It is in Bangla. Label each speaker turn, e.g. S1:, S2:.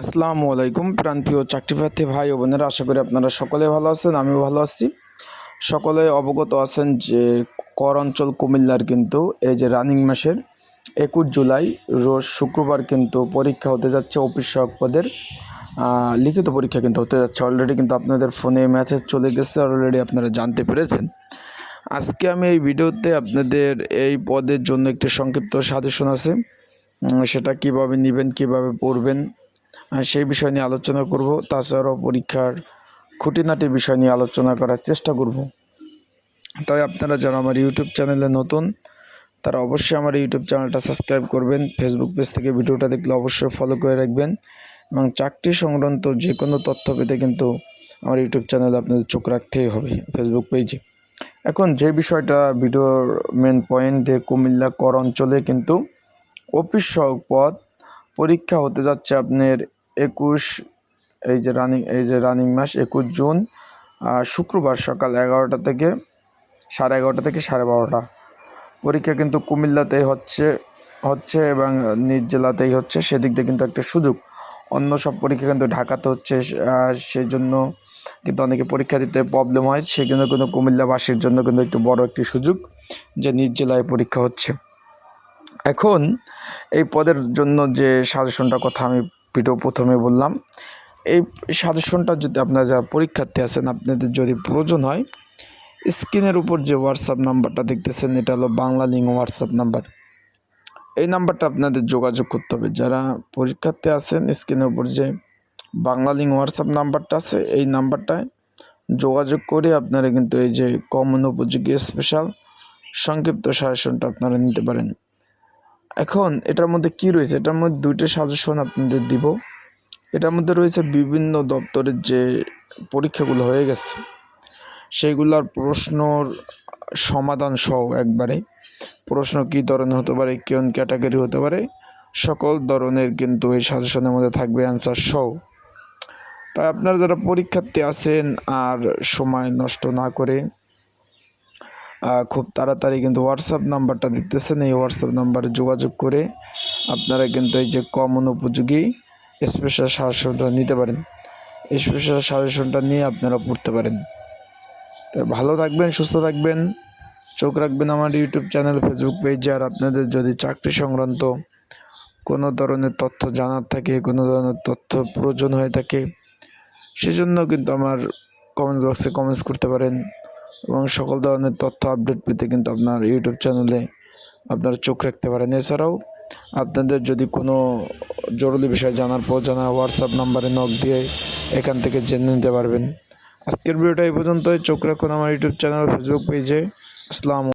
S1: আসসালামু আলাইকুম প্রান্তীয় চাকরিপ্রার্থী ভাই ও বোনেরা, আশা করি আপনারা সকলে ভালো আছেন, আমিও ভালো আছি। সকলে অবগত আছেন যে কর অঞ্চল কুমিল্লার কিন্তু এই যে রানিং মাসের একুশ জুলাই, রোজ শুক্রবার কিন্তু পরীক্ষা হতে যাচ্ছে অফিস সহায়ক পদের। লিখিত পরীক্ষা কিন্তু হতে যাচ্ছে। অলরেডি কিন্তু আপনাদের ফোনে মেসেজ চলে গেছে অলরেডি আপনারা জানতে পেরেছেন। আজকে আমি এই ভিডিওতে আপনাদের এই পদের জন্য একটি সংক্ষিপ্ত সাজেশন আছে। সেটা কীভাবে নেবেন, কীভাবে পড়বেন সেই বিষয় নিয়ে আলোচনা করব। তাছাড়াও পরীক্ষার খুঁটিনাটি বিষয় নিয়ে আলোচনা করার চেষ্টা করব। তাই আপনারা যারা আমার ইউটিউব চ্যানেলে নতুন, তারা অবশ্যই আমার ইউটিউব চ্যানেলটা সাবস্ক্রাইব করবেন। ফেসবুক পেজ থেকে ভিডিওটা দেখলে অবশ্যই ফলো করে রাখবেন এবং চাকরি সংক্রান্ত যে কোনো তথ্য পেতে কিন্তু আমার ইউটিউব চ্যানেলে আপনাদের চোখ রাখতেই হবে ফেসবুক পেজে। এখন যে বিষয়টা ভিডিওর মেন পয়েন্ট যে কুমিল্লা কর অঞ্চলে কিন্তু অফিস সহ পদ পরীক্ষা হতে যাচ্ছে আপনার একুশ, এই যে রানিং, এই যে রানিং মাস একুশ জুন শুক্রবার সকাল এগারোটা থেকে সাড়ে এগারোটা থেকে সাড়ে বারোটা। পরীক্ষা কিন্তু কুমিল্লাতেই হচ্ছে হচ্ছে এবং নিজ জেলাতেই হচ্ছে, সেদিক দিয়ে কিন্তু একটা সুযোগ। অন্য সব পরীক্ষা কিন্তু ঢাকাতে হচ্ছে সেই জন্য কিন্তু অনেকে পরীক্ষা দিতে প্রবলেম হয়। সেজন্য কিন্তু কুমিল্লাবাসীর জন্য কিন্তু একটু বড় একটি সুযোগ যে নিজ জেলায় পরীক্ষা হচ্ছে। এখন এই পদের জন্য যে সাজেশনটার কথা আমি ভিডিও প্রথমে বললাম। এই সাজেশনটা যদি আপনারা যারা পরীক্ষার্থী আছেন, আপনাদের যদি প্রয়োজন হয়, স্ক্রিনের উপর যে হোয়াটসঅ্যাপ নাম্বারটা দেখতেছেন, এটা হলো বাংলা লিঙ্ক হোয়াটসঅ্যাপ নাম্বার। এই নাম্বারটা আপনাদের যোগাযোগ করতে হবে। যারা পরীক্ষার্থী আছেন, স্ক্রিনের উপর যে বাংলা লিঙ্ক হোয়াটসঅ্যাপ নাম্বারটা আছে, এই নাম্বারটায় যোগাযোগ করে আপনারা কিন্তু এই যে কমন উপযোগী স্পেশাল সংক্ষিপ্ত সাজেশনটা আপনারা নিতে পারেন। এখন এটার মধ্যে কি রয়েছে? এটার মধ্যে দুইটা সাজেশন আপনাদের দিব। এটার মধ্যে রয়েছে বিভিন্ন দপ্তরের যে পরীক্ষাগুলো হয়ে গেছে, সেইগুলোর প্রশ্নর সমাধান সহ একবারে। প্রশ্ন কী ধরনের হতে পারে, কোন ক্যাটাগরি হতে পারে, সকল ধরনের কিন্তু এই সাজেশনের মধ্যে থাকবে অ্যান্সার সহ। তাই আপনারা যারা পরীক্ষার্থী আছেন আর সময় নষ্ট না করে খুব তাড়াতাড়ি কিন্তু হোয়াটসঅ্যাপ নাম্বারটা দিতেছেন। এই হোয়াটসঅ্যাপ নাম্বারে যোগাযোগ করে আপনারা কিন্তু এই যে কমন উপযোগী স্পেশাল সাজেশনটা নিতে পারেন। স্পেশাল সাজেশনটা নিয়ে আপনারা পড়তে পারেন। তো ভালো থাকবেন, সুস্থ থাকবেন। চোখ রাখবেন আমার ইউটিউব চ্যানেল ফেসবুক পেজে আর আপনাদের যদি চাকরি সংক্রান্ত কোনো ধরনের তথ্য জানার থাকে, কোনো ধরনের তথ্য প্রয়োজন হয়ে থাকে, সেজন্য কিন্তু আমার কমেন্ট বক্সে কমেন্টস করতে পারেন। এবং সকল ধরনের তথ্য আপডেট পেতে কিন্তু আপনার ইউটিউব চ্যানেলে আপনারা চোখ রাখতে পারেন। এছাড়াও আপনাদের যদি কোনো জরুরি বিষয় জানার পর জানা হোয়াটসঅ্যাপ নাম্বারে নক দিয়ে এখান থেকে জেনে নিতে পারবেন। আজকের ভিডিওটা এই পর্যন্তই। চোখ রাখুন আমার ইউটিউব চ্যানেল ফেসবুক পেজে আসসালামু